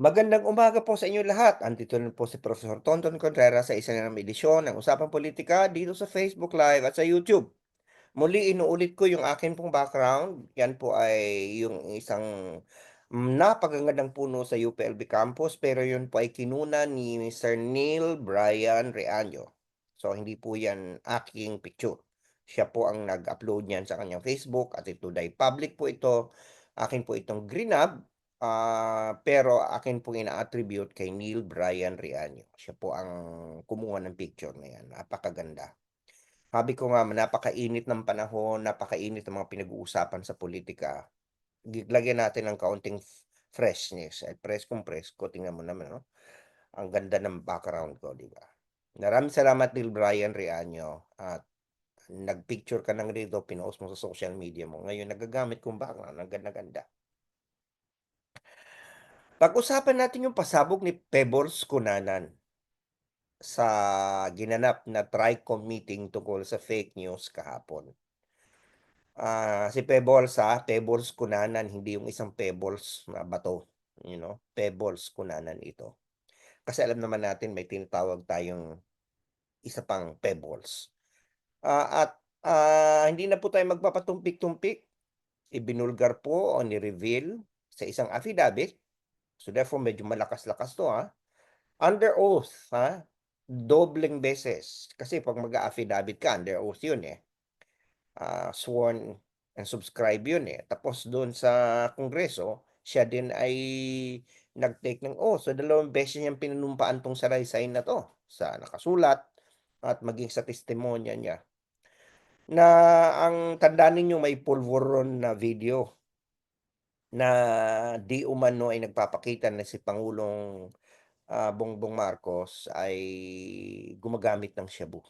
Magandang umaga po sa inyo lahat. Andito na po si Professor Tonton Contreras sa isa na namang edisyon ng Usapang Politika dito sa Facebook Live at sa YouTube. Muli inuulit ko yung akin pong background. Yan po ay yung isang napakagandang puno sa UPLB campus pero yun po ay kinuna ni Mr. Neil Brian Reaño. So hindi po yan aking picture. Siya po ang nag-upload niyan sa kanyang Facebook at ito dahil public po ito. Akin po itong greenab Ah, pero akin pong ina-attribute kay Neil Brian Reaño. Siya po ang kumuha ng picture na yan, napakaganda. Sabi ko nga napakainit ng panahon, napakainit ng mga pinag-uusapan sa politika. lagyan natin ng kaunting freshness, eh, preskong presko, tingnan mo naman 'no, ang ganda ng background ko, 'di ba? Maraming salamat Neil Brian Reaño at nag-picture ka ng rito, pinost mo sa social media mo, ngayon nagagamit kong background, ang ganda-ganda. Pag-usapan natin yung pasabog ni Pebbles Cunanan sa ginanap na TRICOM meeting tungkol sa fake news kahapon. Ah, si Pebbles, ah, Pebbles Cunanan, hindi yung isang pebbles na bato, you know, Pebbles Cunanan ito. Kasi alam naman natin may tinatawag tayong isa pang Pebbles. Ah, at ah, hindi na po tayo magpapatumpik-tumpik. Ibinulgar po o ni-reveal sa isang affidavit So therefore medyo malakas-lakas 'to, ha. Under oath, ha, dobleng beses. Kasi 'pag mag-a-affidavit ka under oath 'yun, eh. Ah, sworn and subscribe 'yun, eh. Tapos do'n sa Kongreso, siya din ay nag-take ng oath. So dalawang beses niyang pinanumpaan 'tong salaysay na 'to, sa nakasulat at maging sa testimonya niya. Na ang tandaan ninyo may pulburon na video na di umano ay nagpapakita na si Pangulong, ah, Bongbong Marcos ay gumagamit ng shabu.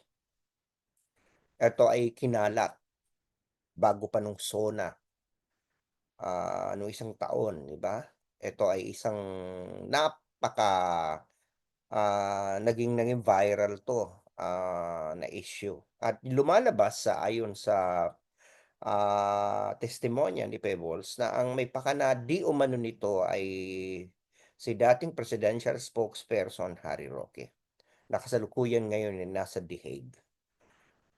Ito ay kinalat bago pa nung SONA. Ah, nung isang taon, 'di ba? Ito ay isang napaka, ah, naging naging viral 'to, ah, na issue at lumalabas sa ayon sa ah, testimonya ni Pebbles na ang may pakana di umano nito ay si dating presidential spokesperson Harry Roque, na kasalukuyan ngayon ay nasa The Hague.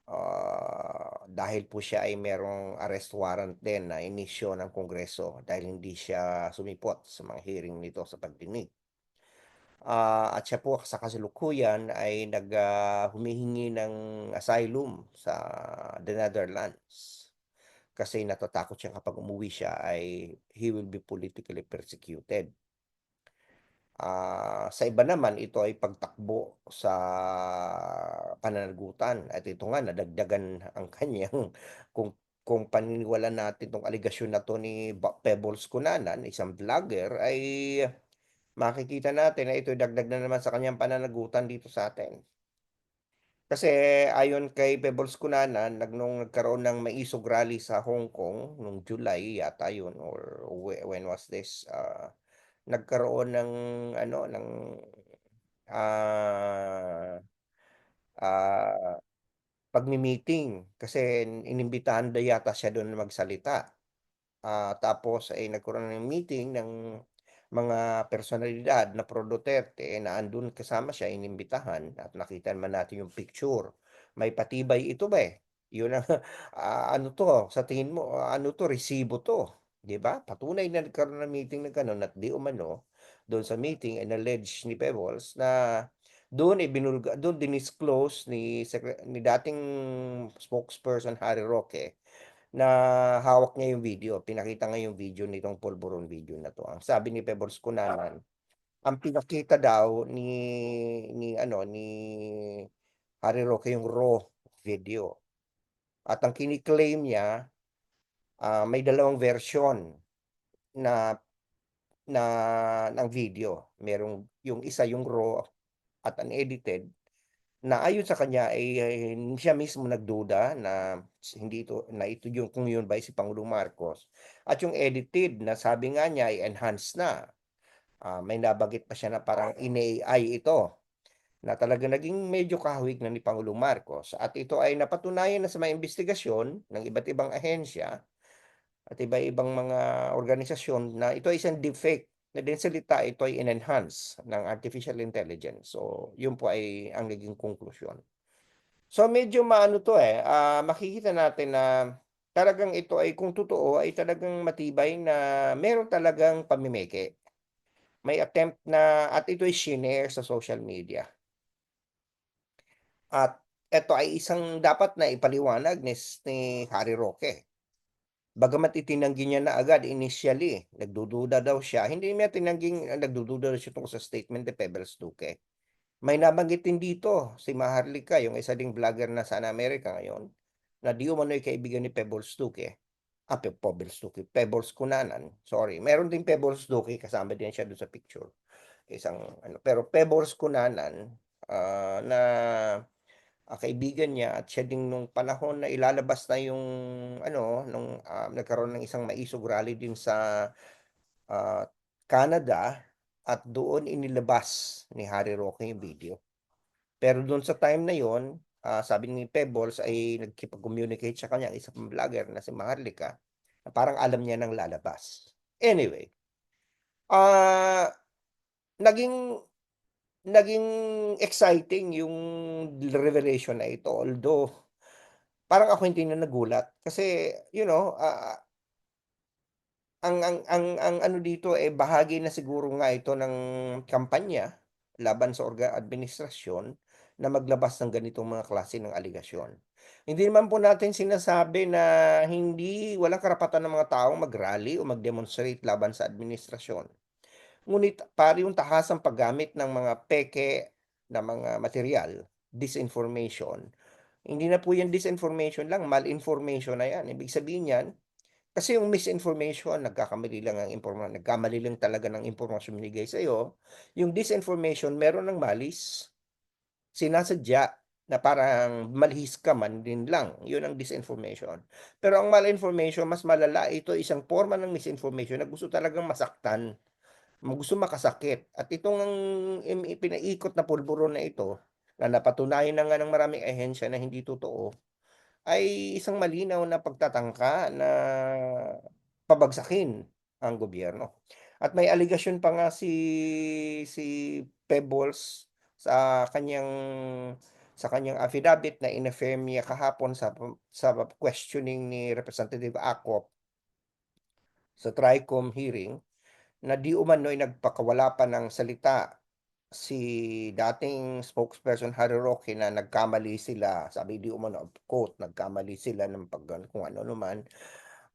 Ah, dahil po siya ay merong arrest warrant din na inisyu ng Kongreso dahil hindi siya sumipot sa mga hearing nito sa pagdinig. Ah, at siya po sa kasalukuyan ay nag, ah, humihingi ng asylum sa the Netherlands. Kasi natatakot siya kapag umuwi siya ay he will be politically persecuted. Ah, sa iba naman ito ay pagtakbo sa pananagutan at ito nga nadagdagan ang kanyang kung kung paniniwalaan natin 'tong aligasyon na 'to ni Pebbles Cunanan, isang vlogger, ay makikita natin na ito'y dagdag na naman sa kanyang pananagutan dito sa atin. Kasi ayon kay Pebbles Cunanan, nag nung nagkaroon ng maisog rally sa Hong Kong nung July yata 'yun or when was this, ah, nagkaroon ng ano, ng, ah, ah, pagmi-meeting kasi inimbitahan daw yata siya do'n na magsalita. Ah, tapos ay nagkaroon ng meeting ng mga personalidad na pro Duterte na andun kasama siya, inimbitahan at nakita naman natin yung picture. May patibay ito ba, eh. Yun ang, ah, ano 'to, sa tingin mo, ah, ano 'to, resibo 'to, 'di ba? Patunay na nagkaroon ng meeting na gano'n at di umano, do'n sa meeting in-allege ni Pebbles na do'n ibinulga do'n dinisclose ni ni dating spokesperson Harry Roque na hawak niya yung video, pinakita nga yung video nitong pulburon video na 'to. Ang sabi ni Pebbles Cunanan, ang pinakita daw ni ni ano, ni Harry Roque yung raw video. At ang kini-claim niya, ah, may dalawang version na na ng video. Merong yung isa yung raw at unedited na ayon sa kanya ay siya mismo nagduda na hindi ito na ito yung kung yun ba ay si Pangulong Marcos. At yung edited na sabi nga niya ay enhanced na. Ah, may nabanggit pa siya na parang in-AI ito na talagang naging medyo kahawig na ni Pangulong Marcos. At ito ay napatunayan na sa mga investigasyon ng iba't ibang ahensya at iba-ibang mga organisasyon na ito ay isang deepfake na din salita ito ay in-enhance ng artificial intelligence. So, yun po ay ang naging konklusyon. So, medyo maano 'to, eh, ah, makikita natin na talagang ito ay kung totoo ay talagang matibay na meron talagang pamimeke. May attempt na at ito ay shinare sa social media. At eto ay isang dapat na ipaliwanag ni ni Harry Roque. Bagamat itinanggi niya na agad initially, nagdududa daw siya, hindi niya tinangging nagdududa daw siya tungkol sa statement ni Pebbles Duque. May nabanggit din dito si Maharlika, yung isa ding vlogger na sa Amerika ngayon, na di umano'y kaibigan ni Pebbles Duque. Ah, Pe Pebbles Duque, Pebbles Cunanan, sorry. Meron ding Pebbles Duque, kasama din siya dun sa picture. Isang ano, pero Pebbles Cunanan, ah, na, ah, kaibigan niya at siya din nung panahon na ilalabas na yung ano, nung, ah, nagkaroon ng isang maisog rally din sa, ah, Canada at doon inilabas ni Harry Roque yung video. Pero dun sa time na yun, ah, sabi ni Pebbles ay nagkipag-communicate sa kanya, isa pang vlogger na si Maharlika, na parang alam niya ng lalabas. Anyway, ah, naging naging exciting yung revelation na ito although parang ako hindi na nagulat kasi, you know, ah ang ang ang ang ano dito, eh, bahagi na siguro nga ito ng kampanya laban sa orga administrasyon na maglabas ng ganitong mga klase ng aligasyon. Hindi naman po natin sinasabi na hindi walang karapatan ng mga taong mag-rally o mag-demonstrate laban sa administrasyon. Ngunit pari yung tahasang paggamit ng mga peke na mga materyal, disinformation, hindi na po yan disinformation lang, malinformation na yan. Ibig sabihin niyan, kasi yung misinformation, nagkakamali lang ang imporma nagkamali lang talaga ng impormasyong binigay sa'yo. Yung disinformation meron ng malis. Sinasadya na parang malihis ka man din lang, yun ang disinformation. Pero ang malinformation mas malala, ito isang forma ng misinformation na gusto talagang masaktan, gusto makasakit. At itong pinaikot na pulburon na ito, na napatunayan na nga ng maraming ahensya na hindi totoo, ay isang malinaw na pagtatangka na pabagsakin ang gobyerno. At may aligasyon pa nga si si Pebbles sa kanyang sa kanyang affidavit na in-affirm niya kahapon sa sa questioning ni Representative Acop sa TRICOM hearing, na di umano'y nagpakawala pa ng salita si dating spokesperson Harry Roque na nagkamali sila, sabi di umano, quote, "Nagkamali sila ng pag kung ano-ano man."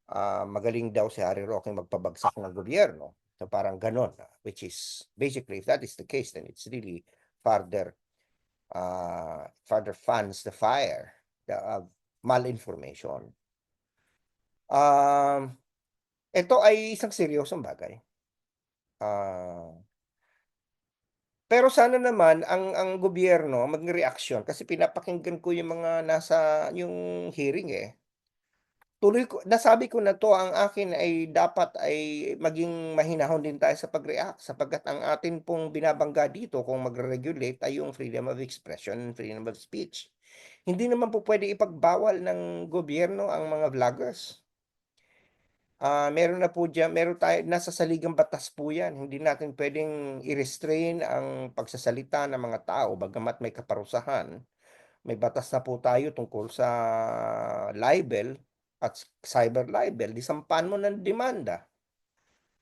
Ah, magaling daw si Harry Roque magpabagsak ng gobyerno. So, parang gano'n, which is basically if that is the case, then it's really further, ah, further fans the fire, the, ah, malinformation. Um, ito ay isang seryosong bagay. Ah pero sana naman ang ang gobyerno magreaksyon kasi pinapakinggan ko yung mga nasa yung hearing, eh. Tuloy ko nasabi ko na 'to, ang akin ay dapat ay maging mahinahon din tayo sa pag-react sapagkat ang atin pong binabangga dito kung magre-regulate ay yung freedom of expression, freedom of speech. Hindi naman po puwede ipagbawal ng gobyerno ang mga vloggers. Ah, meron na po diyan meron tayo nasa saligang batas po 'yan, hindi natin puwedeng i-restrain ang pagsasalita ng mga tao bagamat may kaparusahan. May batas na po tayo tungkol sa libel at cyber libel, 'di sampahan mo ng demanda.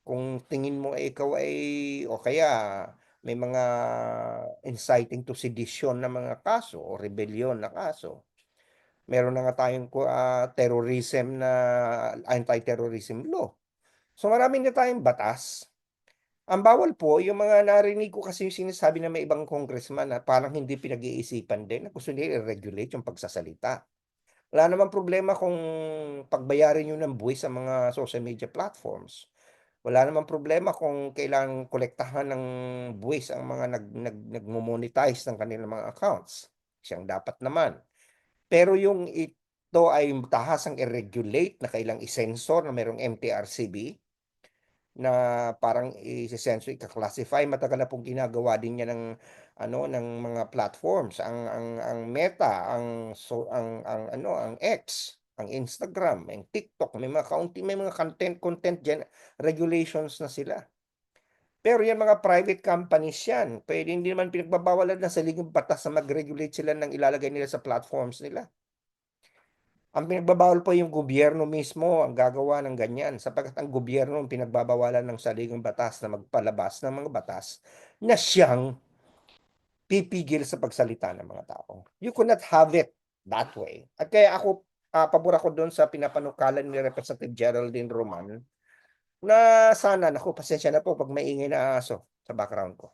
Kung tingin mo, eh, ikaw ay o kaya may mga inciting to sedition na mga kaso o rebellion na kaso. Meron na nga tayong ah, terrorism na anti-terrorism law. So, marami na tayong batas. Ang bawal po yung mga narinig ko kasi yung sinasabi ng may ibang congressman na parang hindi pinag-iisipan din na gusto nila i-regulate yung pagsasalita. Wala namang problema kung pagbayarin niyo ng buwis ang mga social media platforms. Wala namang problema kung kailangang kolektahan ng buwis ang mga nag nag nagmo-monetize ng kanilang mga accounts, siyang dapat naman. Pero yung ito ay tahasang i-regulate na kailang i-censor na merong MTRCB, na parang ise-censor, ika-classify, matagal na pong ginagawa din yan ng ano, ng mga platforms. Ang ang ang Meta, ang so ang ang ano, ang X, ang Instagram, ang TikTok, may mga kaunti may mga content content diyan regulations na sila. Pero yan mga private companies yan, puwede hindi naman pinagbabawalan ng saligang batas na mag-regulate sila ng ilalagay nila sa platforms nila. Ang pinagbabawal po yung gobyerno mismo ang gagawa ng ganyan, sapagkat ang gobyerno ang pinagbabawalan ng saligang batas na magpalabas ng mga batas na siyang pipigil sa pagsalita ng mga tao. You could not have it that way. At kaya ako, ah, pabor ako dun sa pinapanukalan ni Representative Geraldine Roman na sana naku, pasensya na po 'pag maingay na aso sa background ko.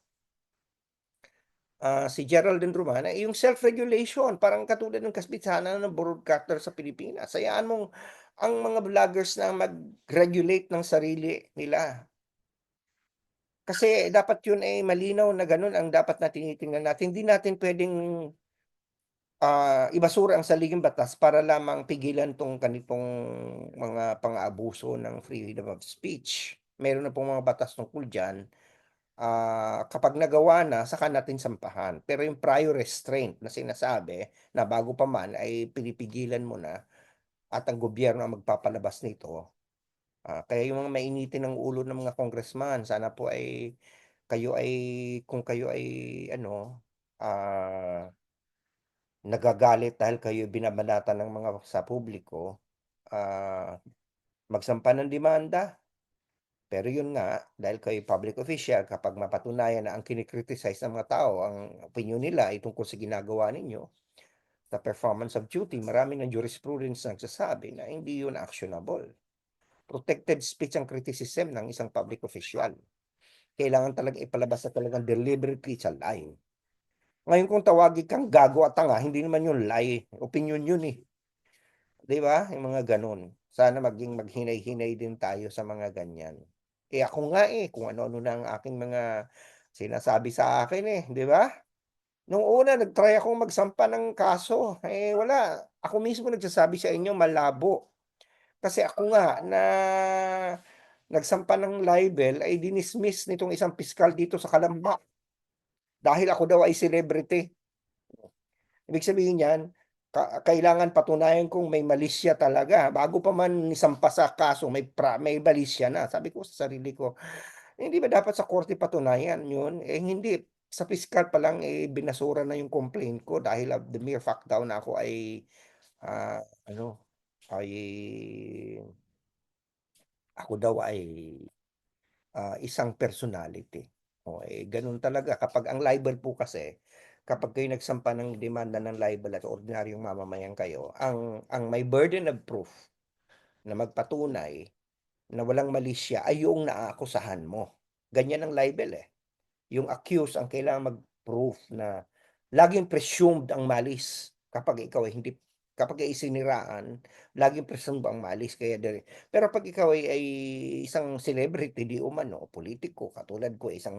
Ah, si Geraldine Roman ay yung self-regulation, parang katulad ng kasbitsanan ng broadcaster sa Pilipinas. Hayaan mong ang mga vloggers na mag-regulate ng sarili nila. Kasi dapat yun ay malinaw na gano'n ang dapat na tinitingnan natin. Hindi natin puwedeng ah, ibasura ang saligang batas para lamang pigilan 'tong ganitong mga pang-aabuso ng freedom of speech. Meron na pong mga batas tungkol diyan. Ah, kapag nagawa na saka natin sampahan. Pero yung prior restraint na sinasabi na bago pa man ay pinipigilan mo na at ang gobyerno ang magpapalabas nito. Ah, kaya yung mga mainitin ang ulo ng mga congressman sana po ay kayo ay kung kayo ay ano, ah nagagalit dahil kayo binabanatan ng mga sa publiko, ah, magsampa ng demanda. Pero yun nga, dahil kayo'y public official kapag mapatunayan na ang kini-criticize ng mga tao ang opinyon nila ay tungkol sa ginagawa ninyo, sa performance of duty, marami ng jurisprudence na nagsasabi na hindi yun actionable. Protected speech ang criticism ng isang public official. Kailangan talagang ipalabas na talagang deliberately it's a lie. Ngayon kung tawagin kang gago at tanga, hindi naman yun lie, opinyon yun, eh. 'Di ba, yung mga gano'n. Sana maging maghinay-hinay din tayo sa mga ganyan. Eh, ako nga, eh, kung ano-ano na ang aking mga sinasabi sa akin, eh, 'di ba? Nung una nag-try akong magsampa ng kaso, eh, wala. Ako mismo nagsasabi sa inyo malabo. Kasi ako nga na nagsampa ng libel ay dinismiss nitong isang piskal dito sa Calamba. Dahil ako daw ay celebrity. Ibig sabihin niyan, ka kailangan patunayan kong may malisya talaga bago pa man isampa sa kaso may pra may malisya na. Sabi ko sa sarili ko, hindi ba dapat sa korte patunayan yun? Eh, hindi. Sa piskal pa lang, eh, binasura na yung complaint ko dahil of the mere fact daw na ako ay, ah, ano, ay ako daw ay, ah, isang personality. Oh, eh, gano'n talaga kapag ang libel po kasi, kapag kayo nagsampa ng demanda ng libel at ordinaryong mamamayan kayo, ang ang may burden of proof na magpatunay na walang malisya ay yung naaakusahan mo. Ganyan ang libel, eh. Yung accused ang kailangang mag-proof na laging presumed ang malis kapag ikaw ay hindi kapag isiniraan, laging presumed ang malis kaya diri pero 'pag ikaw ay ay isang celebrity di umano, politiko katulad ko, isang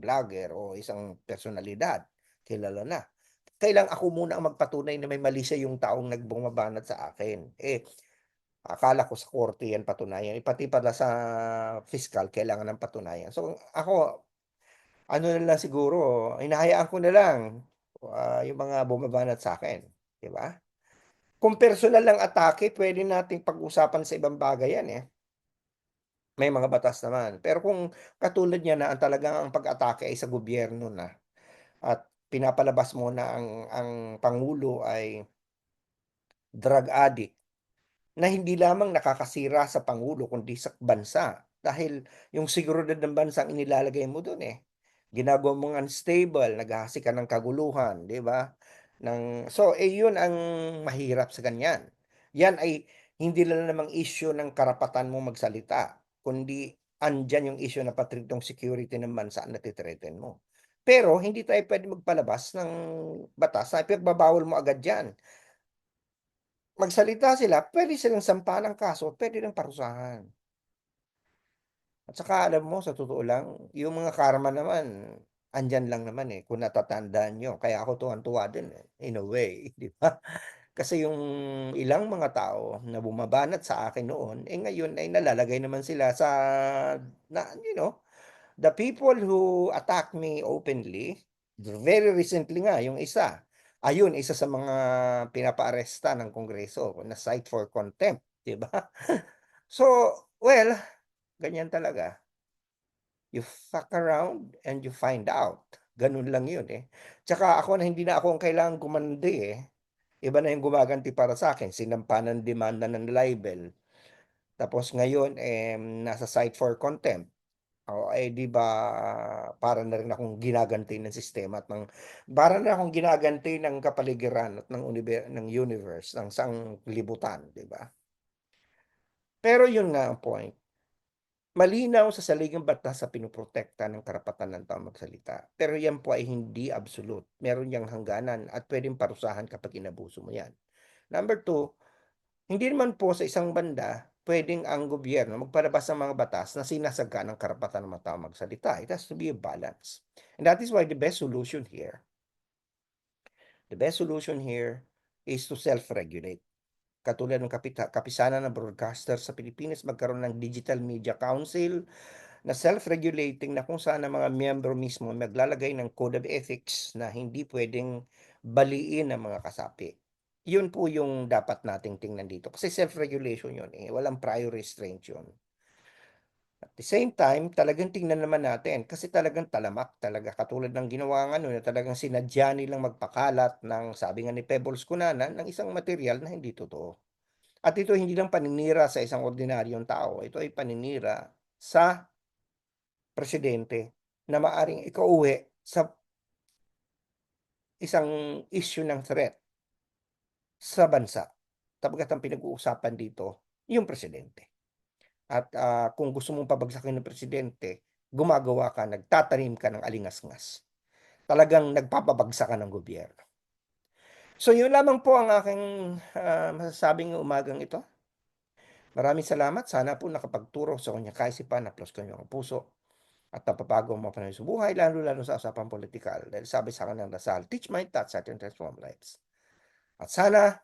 vlogger o isang personalidad, kilala na. Kailang ako muna ang magpatunay na may mali siya yung taong nagbumabanat sa akin. Eh, akala ko sa korte yan patunayan, eh, pati pala sa piskal kailangan ng patunayan. So, ako, ano na lang siguro, hinahayaan ko na lang, ah, yung mga bumabanat sa'kin, 'di ba? Kung personal lang atake puwede nating pag-usapan sa ibang bagay yan, eh. May mga batas naman. Pero kung katulad niyan na ang talagang ang pag-atake ay sa gobyerno na at pinapalabas mo na ang ang pangulo ay drug addict, na hindi lamang nakakasira sa pangulo kundi sa bansa. Dahil yung seguridad ng bansa ang inilalagay mo dun, eh. Ginagawa mong unstable, naghahasi ka ng kaguluhan, 'di ba? Ng so, eh, yun ang mahirap sa ganyan. Yan ay hindi lang namang issue ng karapatan mong magsalita, kundi andiyan yung issue na patritong security ng bansa na ti-threaten mo. Pero hindi tayo puwedeng magpalabas ng batas na ipinagbabawal mo agad yan. Magsalita sila, puwede silang sampahan ng kaso, puwede ring parusahan. At saka alam mo sa totoo lang, yung mga karma naman, andiyan lang naman, eh, kung natatandaan niyo. Kaya ako tuwang-tuwa din, eh, in a way, 'di ba? Kasi yung ilang mga tao na bumabanat sa akin noon, eh, ngayon ay nalalagay naman sila sa na you know, the people who attack me openly, very recently nga yung isa, ayun isa sa mga pinapa-aresta ng Kongreso na cite for contempt, 'di ba? So, well, ganyan talaga. You fuck around and you find out, ganun lang yun, eh. Tsaka ako na hindi na ako ang kailangang gumante, eh. Iba na yung gumaganti para sa'kin, sinampa ng demanda ng libel. Tapos ngayon, eh, nasa cite for contempt. Oh, eh, 'di ba para na rin akong ginaganti ng sistema at ng para na akong ginaganti ng kapaligiran at ng uniber ng universe, ng sanglibutan, 'di ba? Pero yun nga ang point. Malinaw sa saligang batas sa pinoprotekta ng karapatan ng taong magsalita, pero yan po ay hindi absolute. Meron yang hangganan at puwedeng parusahan kapag inabuso mo yan. Number 2, hindi naman po sa isang banda puwedeng ang gobyerno magpalabas ng mga batas na sinasagka ng karapatan ng mga taong magsalita. It has to be a balance. And that is why the best solution here the best solution here is to self-regulate. Katulad ng kapita kapisanan ng broadcaster sa Pilipinas, magkaroon ng Digital Media Council na self-regulating na kung saan ang mga miyembro mismo maglalagay ng code of ethics na hindi puwedeng baliin ang mga kasapi. Yun po yung dapat nating tingnan dito kasi self-regulation yun, eh, walang prior restraint yun. At the same time, talagang tingnan naman natin kasi talagang talamak talaga katulad ng ginawa nga nun na talagang sinadya nilang magpakalat ng sabi nga ni Pebbles Cunanan ng isang materyal na hindi totoo. At ito hindi lang paninira sa isang ordinaryong tao, ito ay paninira sa presidente na maaaring ikauwi sa isang issue ng threat sa bansa. Sapagkat ang pinag-uusapan dito, yung presidente. At, ah, kung gusto mong pabagsakin ng presidente, gumagawa ka, nagtatanim ka ng alingas-ngas. Talagang nagpapabagsak ka ng gobyerno. So yun lamang po ang aking, ah, masasabing umagang ito. Maraming salamat, sana po nakapagturo sa inyong kaisipan, haplos ko inyong puso at napabago ang mga panahon sa buhay, lalo-lalo sa usapang politikal. Dahil sabi sa akin ng dasal, "Teach my thoughts that can transform lives." At sana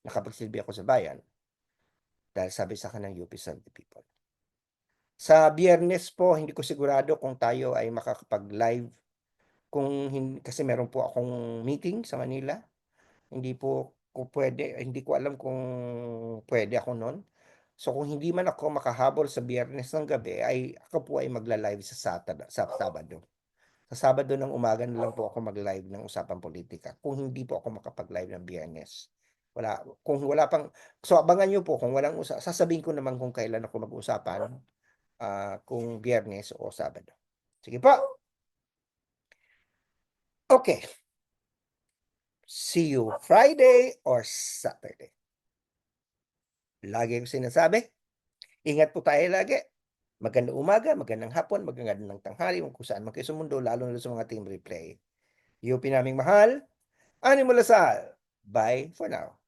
nakapagsilbi ako sa bayan dahil sabi sa akin ng UP Serve the People. Sa Biyernes po, hindi ko sigurado kung tayo ay makakapag-live kung kasi meron po akong meeting sa Manila. Hindi po ko puwede hindi ko alam kung puwede ako nun. So kung hindi man ako makahabol sa Biyernes ng gabi ay ako po ay magla-live sa Saturda sa Sabado. Sa Sabado ng umaga na lang po ako mag-live ng usapang politika kung hindi po ako makapag-live ng Biyernes. Wala kung wala pang so abangan niyo po kung walang usa sasabihin ko naman kung kailan ako mag-uusapan, ah, kung Biyernes o Sabado. Sige po. Okay. See you Friday or Saturday. Lagi kong sinasabi, ingat po tayo lagi. Magandang umaga, magandang hapon, magandang tanghali kung saan man kayo sa mundo, lalo na sa mga team replay. UP naming mahal, Ani Lasal. Bye for now.